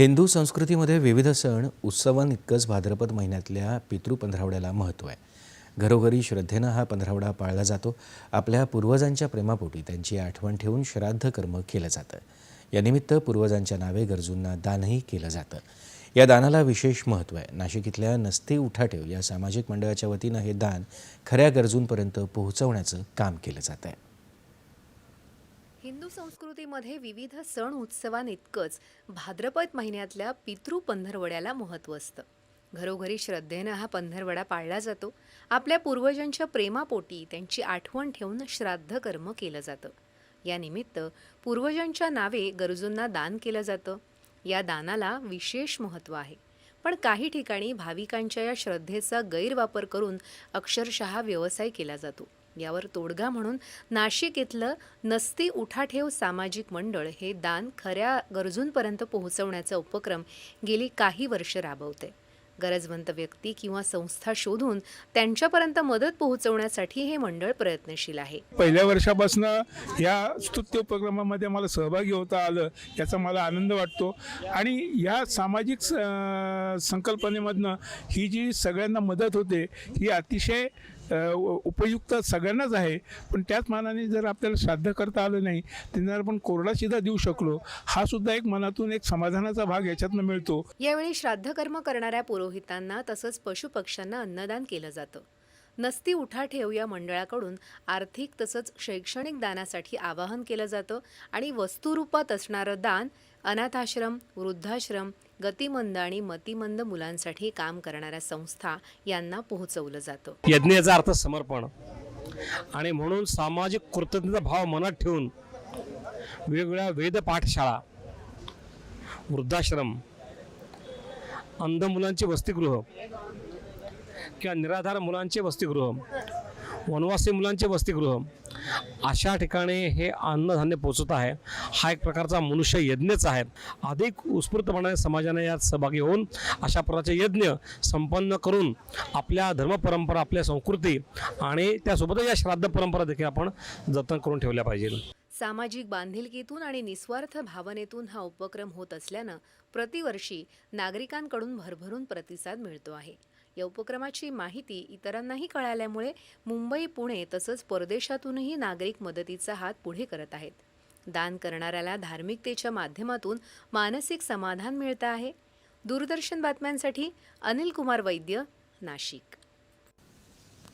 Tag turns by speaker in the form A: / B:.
A: हिंदू संस्कृतीमध्ये विविध सण उत्सवांइतकंच भाद्रपद महिन्यातल्या पितृ पंधरावड्याला महत्त्व आहे. घरोघरी श्रद्धेनं हा पंधरावडा पाळला जातो. आपल्या पूर्वजांच्या प्रेमापोटी त्यांची आठवण ठेवून श्राद्ध कर्म केलं जातं. यानिमित्त पूर्वजांच्या नावे गरजूंना दानही केलं जातं. या दानाला विशेष महत्त्व आहे. नाशिक इथल्या नसते उठाठेव या सामाजिक मंडळाच्या वतीनं हे दान खऱ्या गरजूंपर्यंत पोहोचवण्याचं काम केलं जात आहे
B: हिंदू संस्कृतीमध्ये विविध सण उत्सवांइतकंच भाद्रपद महिन्यातल्या पितृ पंधरवड्याला महत्त्व असतं. घरोघरी श्रद्धेनं हा पंधरवडा पाळला जातो. आपल्या पूर्वजांच्या प्रेमापोटी त्यांची आठवण ठेवून श्राद्ध कर्म केलं जातं. यानिमित्त पूर्वजांच्या नावे गरजूंना दान केलं जातं. या दानाला विशेष महत्त्व आहे. पण काही ठिकाणी भाविकांच्या या श्रद्धेचा गैरवापर करून अक्षरशः व्यवसाय केला जातो. यावर तोडगा म्हणून नाशिक इथलं नसती उठाठेव सामाजिक मंडळ हे दान खऱ्या गरजूंपर्यंत पोहोचवण्याचा उपक्रम गेली काही वर्ष राबवते. गरजवंत व्यक्ती किंवा संस्था शोधून त्यांच्यापर्यंत मदत पोहोचवण्यासाठी हे मंडळ प्रयत्नशील आहे.
C: पहिल्या वर्षापासून या स्तुत्य उपक्रमामध्ये मला सहभागी होता आलं याचा मला आनंद वाटतो. आणि या सामाजिक स- संकल्पनेमधनं ही जी सगळ्यांना मदत होते ही अतिशय उपयुक्त सगळ्यांनाच आहे. पण त्याच मानाने जर आपल्याला श्राद्ध करता आलं नाही त्यांना आपण कोरडा शिधा देऊ शकलो हा सुद्धा एक मनातून एक समाधानाचा भाग याच्यातनं मिळतो.
B: यावेळी श्राद्ध कर्म करणाऱ्या पुरोहितांना तसंच पशुपक्ष्यांना अन्नदान केलं जातं. नसती उठाठेव या मंडळाकडून आर्थिक तसंच शैक्षणिक दानासाठी आवाहन केलं जातं आणि वस्तुरूपात असणारं दान अनाथाश्रम वृद्धाश्रम गतिमंद आणि मतिमंद मुलांसाठी काम करणाऱ्या संस्था यांना पोहोचवलं जातं.
D: यज्ञाचा अर्थ समर्पण. आणि म्हणून सामाजिक कृतज्ञता भाव मनात ठेवून वेगवेगळ्या वेद पाठशाळा वृद्धाश्रम अंध मुलांचे वसतिगृह किंवा निराधार मुलांचे वसतिगृह वनवासी मुलांचे वसतिगृह अशा ठिकाणी हे अन्नधान्य पोचत आहे. हा एक प्रकारचा मनुष्य यज्ञच आहे. अधिक उत्स्फूर्तपणे समाजाने यात सहभागी होऊन अशा प्रकारचे यज्ञ संपन्न करून आपल्या धर्मपरंपरा आपल्या संस्कृती आणि त्यासोबतच या श्राद्ध परंपरा देखील आपण जतन करून ठेवल्या पाहिजे
B: सामाजिक बांधिलकीतून आणि निस्वार्थ भावनेतून हा उपक्रम होत असल्यानं प्रतिवर्षी नागरिकांकडून भरभरून प्रतिसाद मिळतो आहे. या उपक्रमाची माहिती इतरांनाही कळाल्यामुळे मुंबई पुणे तसंच परदेशातूनही नागरिक मदतीचा हात पुढे करत आहेत. दान करणाऱ्याला धार्मिकतेच्या माध्यमातून मानसिक समाधान मिळतं आहे. दूरदर्शन बातम्यांसाठी अनिल कुमार वैद्य नाशिक.